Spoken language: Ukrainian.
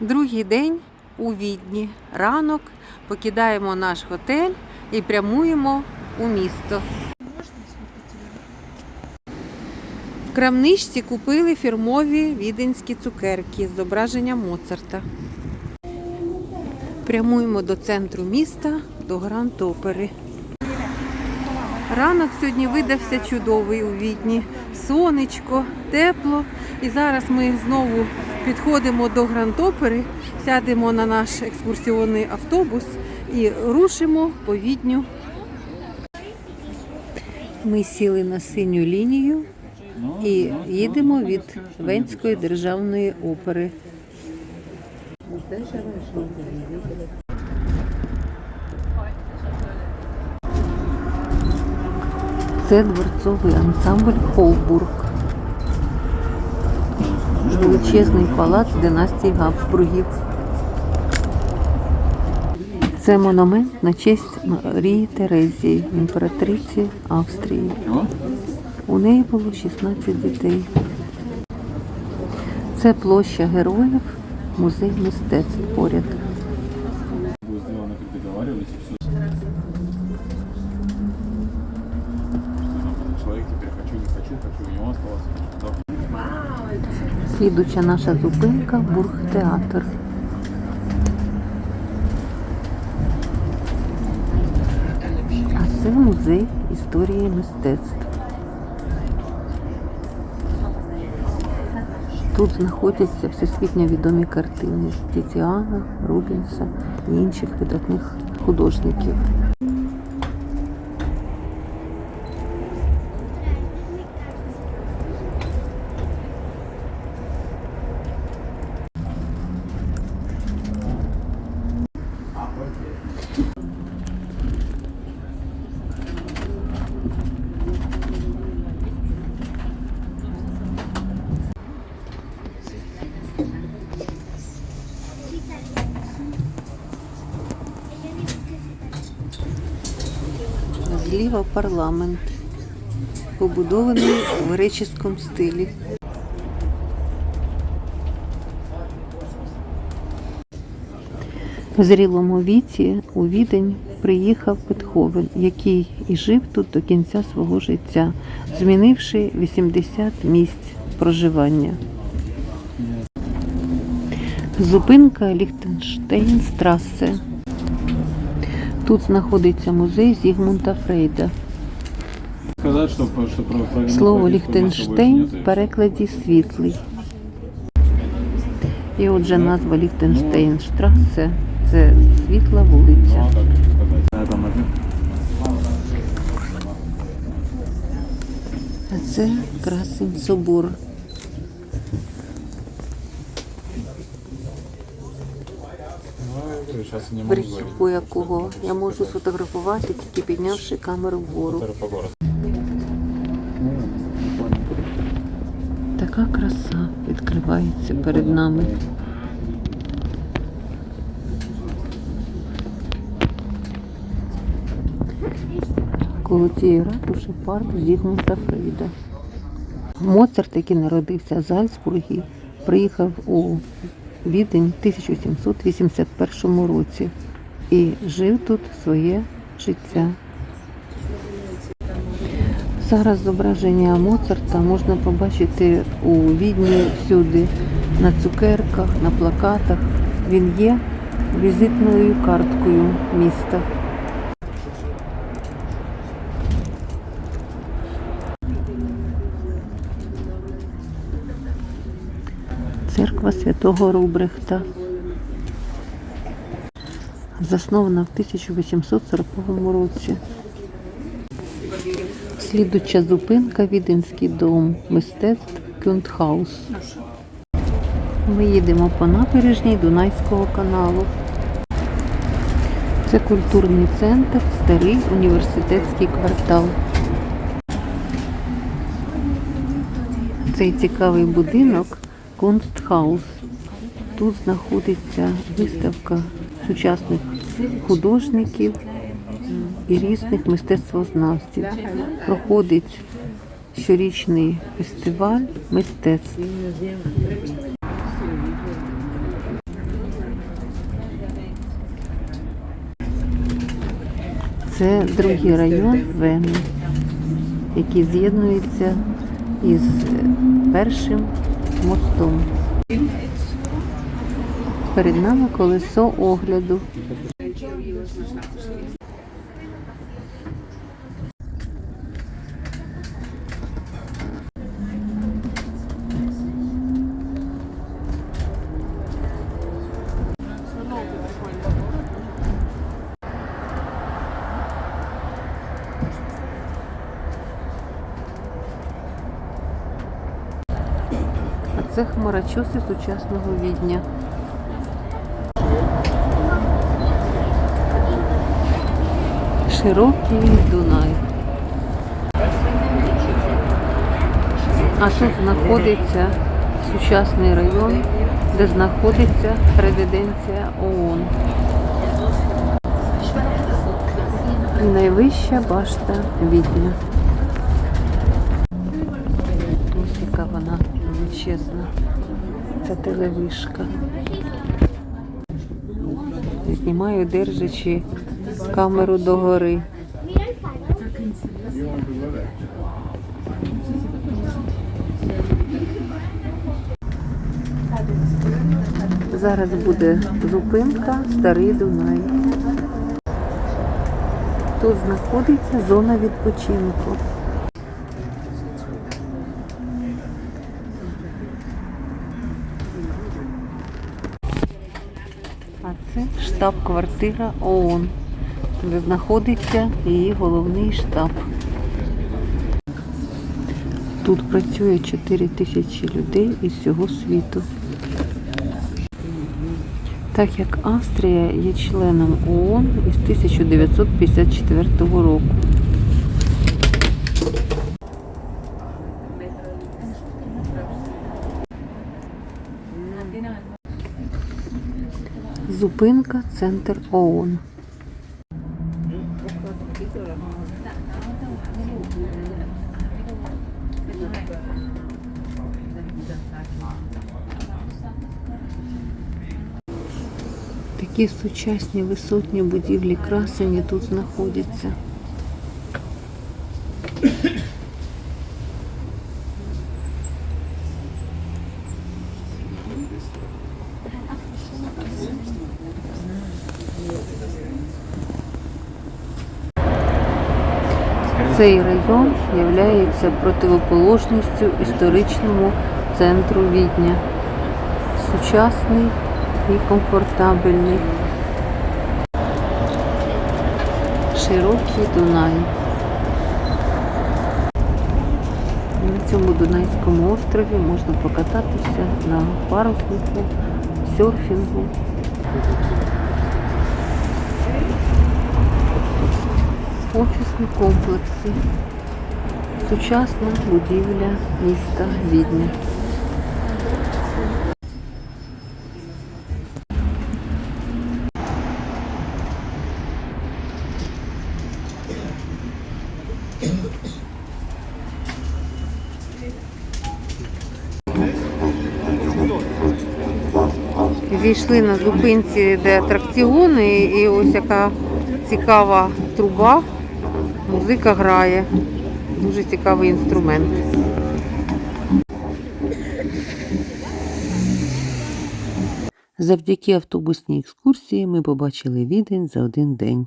Другий день у Відні. Ранок покидаємо наш готель і прямуємо у місто. В крамничці купили фірмові віденські цукерки з зображенням Моцарта. Прямуємо до центру міста, до Гранд Опери. Ранок сьогодні видався чудовий у Відні. Сонечко, тепло. І зараз ми знову підходимо до Гранд-Опери, сядемо на наш екскурсіонний автобус і рушимо по Відню. Ми сіли на синю лінію і їдемо від Венської державної опери. Це дворцовий ансамбль Холбург. Величезний палац династії Габсбургів. Це монумент на честь Марії Терезії, імператриці Австрії. У неї було 16 дітей. Це площа героїв, музей мистецтв поряд. Человек теперь хочу, не хочу, хочу, у него осталось. Слідуча наша зупинка Бурхтеатр. А це музей історії мистецтв. Тут знаходяться всесвітньо відомі картини Тіціана, Рубінса і інших видатних художників. Зліва парламент, побудований в греческому стилі. В зрілому віці у Відень приїхав Бетховен, який і жив тут до кінця свого життя, змінивши 80 місць проживання. Зупинка Ліхтенштейнстрасе. Тут знаходиться музей Зігмунта Фрейда. Слово Ліхтенштейн в перекладі світлий. І отже, назва Ліхтенштейнштрасе це світла Ну, вулиця. А це красень собор. Архівку якого я можу сфотографувати, тільки піднявши камеру вгору. Така краса відкривається перед нами. Коло цієї ратуші парк Зігмунта Фрейда. Моцарт, який народився в Зальцбургі, приїхав у Відень в 1781 році і жив тут своє життя. Зараз зображення Моцарта можна побачити у Відні всюди, на цукерках, на плакатах. Він є візитною карткою міста. Церква святого Рубрехта. Заснована в 1840 році. Слідуча зупинка Віденський дом мистецтв Кюнтхаус. Ми їдемо по набережній Дунайського каналу. Це культурний центр, старий університетський квартал. Цей цікавий будинок Констхаус. Тут знаходиться виставка сучасних художників е, і різних мистецтвознавців. Проходить щорічний фестиваль мистецтв. Це другий район Вени, який з'єднується із е, першим мостом. Перед нами колесо огляду. А це хмарочоси сучасного відня. Широкий Дунай. А тут знаходиться сучасний район, де знаходиться резиденція ООН. Найвища башта Відня. Ось яка вона величезна. Це телевишка. Знімаю, держачи камеру догори. Зараз буде зупинка Старий Дунай. Тут знаходиться зона відпочинку. А це штаб-квартира ООН, де знаходиться її головний штаб. Тут працює 4 тисячі людей із всього світу. Так як Австрія є членом ООН із 1954 року. Зупинка центр ООН. Такі сучасні висотні будівлі красені тут знаходяться. Цей район є противоположністю історичному центру Відня. Сучасний і комфортабельний. Широкий Дунай. На цьому Дунайському острові можна покататися на паруснику, серфінгу. Офісні комплекси. Сучасна будівля міста Відня. Зійшли на зупинці, де атракціони, і ось яка цікава труба. Музика грає. Дуже цікавий інструмент. Завдяки автобусній екскурсії ми побачили відень за один день.